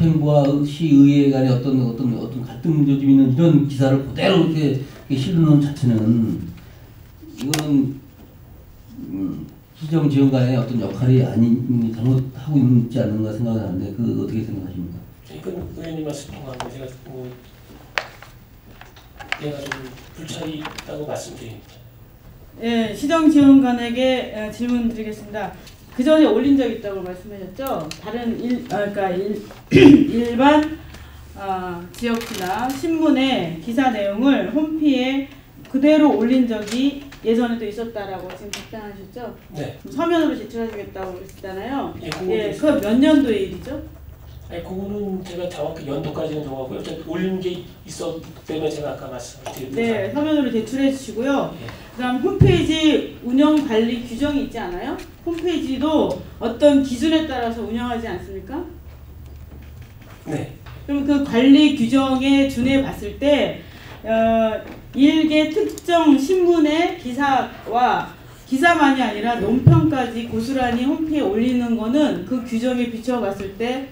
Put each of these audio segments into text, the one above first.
집행부와 시의회 간의 어떤 어떤 어떤 갈등 조짐 있는 이런 기사를 그대로 이렇게, 이렇게 실는 자체는 이거는 음, 시정 지원 간의 어떤 역할이 아닌 잘못하고 있지 않는가 생각을 하는데 그 어떻게 생각하십니까? 이건 의원님 말씀 통하고 제가 뭐 내가 좀 불찰이 있다고 말씀드립니다. 예, 시정 지원관에게 어, 질문 드리겠습니다. 그 전에 올린 적 있다고 말씀하셨죠? 다른 일, 아, 그러니까 일, 일반 아, 지역지나 신문의 기사 내용을 홈피에 그대로 올린 적이 예전에도 있었다라고 지금 답변하셨죠? 네. 서면으로 제출하시겠다고 그랬잖아요. 예, 예, 그거 몇 년도의 일이죠? 아니 그거는 제가 정확히 연도까지는 정하고 어쨌든 올린 게 있었기 때문에 제가 아까 말씀을 드린 네, 서면으로 제출해 주시고요. 예. 그다음 홈페이지 운영 관리 규정이 있지 않아요? 홈페이지도 어떤 기준에 따라서 운영하지 않습니까? 네. 그럼 그 관리 규정에 준해 봤을 때 어, 일개 특정 신문의 기사와 기사만이 아니라 논평까지 고스란히 홈페이지에 올리는 거는 그 규정에 비춰 봤을 때?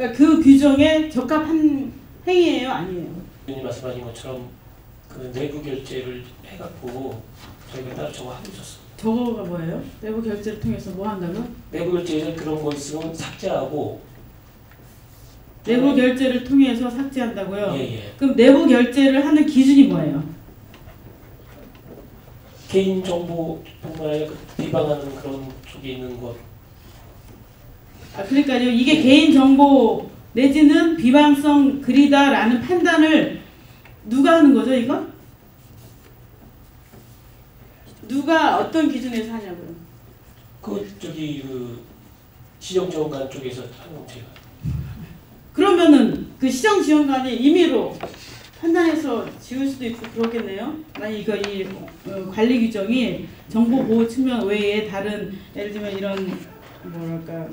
그러니까 그 규정에 적합한 행위예요, 아니에요? 의원님 말씀하신 것처럼 그 내부 결제를 해갖고 저희가 따로 저거 하고 있었어. 저거가 뭐예요? 내부 결제를 통해서 뭐 한다고? 내부 결제에서 그런 거 있으면 삭제하고 내부 결제를 통해서 삭제한다고요? 예 예. 그럼 내부 결제를 하는 기준이 뭐예요? 개인 정보뿐만 아니라 그 비방하는 그런 쪽에 있는 것. 아, 그러니까요. 이게 개인 정보 내지는 비방성 글이다라는 판단을 누가 하는 거죠, 이거? 누가 어떤 기준에서 하냐고요? 그 저기 그 시정 지원관 쪽에서 하는 제가. 그러면은 그 시정 지원관이 임의로 판단해서 지울 수도 있고 그렇겠네요. 만약 이거 이 어, 관리 규정이 정보 보호 측면 외에 다른 예를 들면 이런 뭐랄까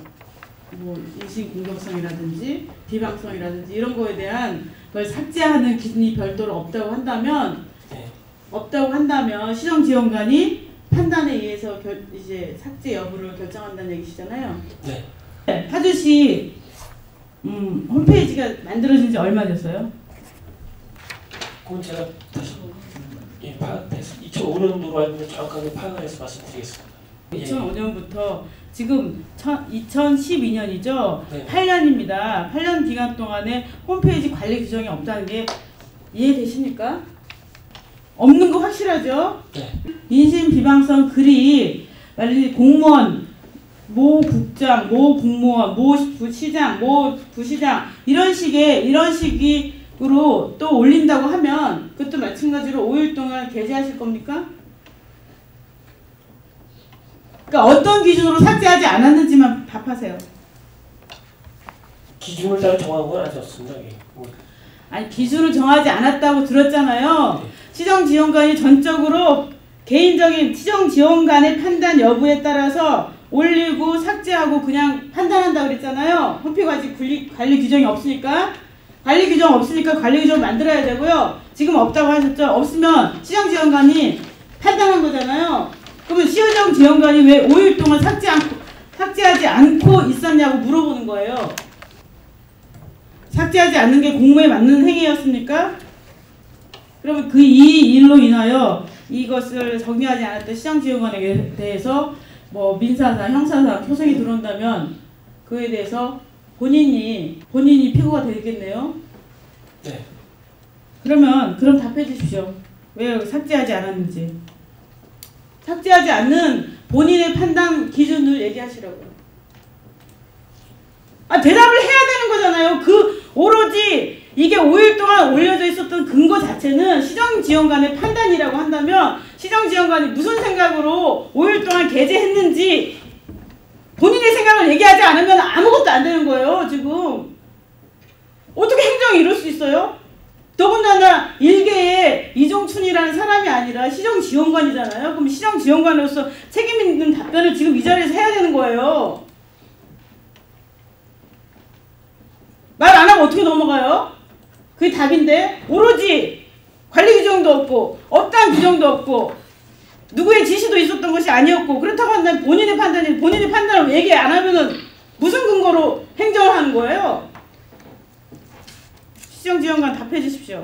뭐 인신 공격성이라든지 비방성이라든지 이런 거에 대한 걸 삭제하는 기준이 별도로 없다고 한다면 네. 없다고 한다면 시정 지원관이 판단에 의해서 결, 이제 삭제 여부를 결정한다는 얘기시잖아요. 네. 파주시 음, 홈페이지가 만들어진 지 얼마 됐어요? 그건 제가 다시 예, 파악해서 2005년도로 알고 정확하게 파악을 해서 말씀드리겠습니다. 예. 2005년부터 지금 2012년이죠. 네. 8년입니다. 8년 기간 동안에 홈페이지 관리 규정이 없다는 게 이해되십니까? 없는 거 확실하죠? 네. 인신 비방성 글이 공무원, 모 국장, 모 국무원, 모 부시장, 모 부시장 이런 식의 이런 식으로 또 올린다고 하면 그것도 마찬가지로 5일 동안 게재하실 겁니까? 그러니까 어떤 기준으로 삭제하지 않았는지만 답하세요. 기준을 따로 아니었습니다. 예. 뭐, 아니 기준을 정하지 않았다고 들었잖아요. 네. 시정지원관이 전적으로 개인적인 시정지원관의 판단 여부에 따라서 올리고 삭제하고 그냥 판단한다 그랬잖아요. 홈페이지 관리, 관리 규정이 없으니까 관리 규정 없으니까 관리 규정 만들어야 되고요. 지금 없다고 하셨죠? 없으면 시정지원관이 판단한 거잖아요. 그러면 시정지원관이 왜 5일 동안 삭제 않고, 삭제하지 않고 있었냐고 물어보는 거예요. 삭제하지 않는 게 공무에 맞는 행위였습니까? 그러면 그 이 일로 인하여 이것을 정리하지 않았던 시장지원관에 대해서 뭐 민사상, 형사상 소송이 들어온다면 그에 대해서 본인이 본인이 피고가 되겠네요. 네. 그러면 그럼 답해 주십시오. 왜 삭제하지 않았는지. 삭제하지 않는 본인의 판단 기준을 얘기하시라고요. 아 대답을 해야 되는 거잖아요. 그 오로지 이게 5일 동안 올려져 있었던 근거 자체는 시정지원관의 판단이라고 한다면 시정지원관이 무슨 생각으로 5일 동안 게재했는지 본인의 생각을 얘기하지 않으면 아무것도 안 되는 거예요. 지금 어떻게 행정이 이럴 수 있어요? 더군다나 일개의 이종춘이라는 사람이 아니라 시정지원관이잖아요. 그럼 시정지원관으로서 책임 있는 답변을 지금 이 자리에서 해야 되는 거예요. 말 안 하고 어떻게 넘어가요? 그게 답인데 오로지 관리 규정도 없고 업당 규정도 없고 누구의 지시도 있었던 것이 아니었고 그렇다고 한다면 본인의 판단이 본인의 판단을 얘기 안 하면은 무슨 근거로 거예요? 시정지원관 답해 주십시오.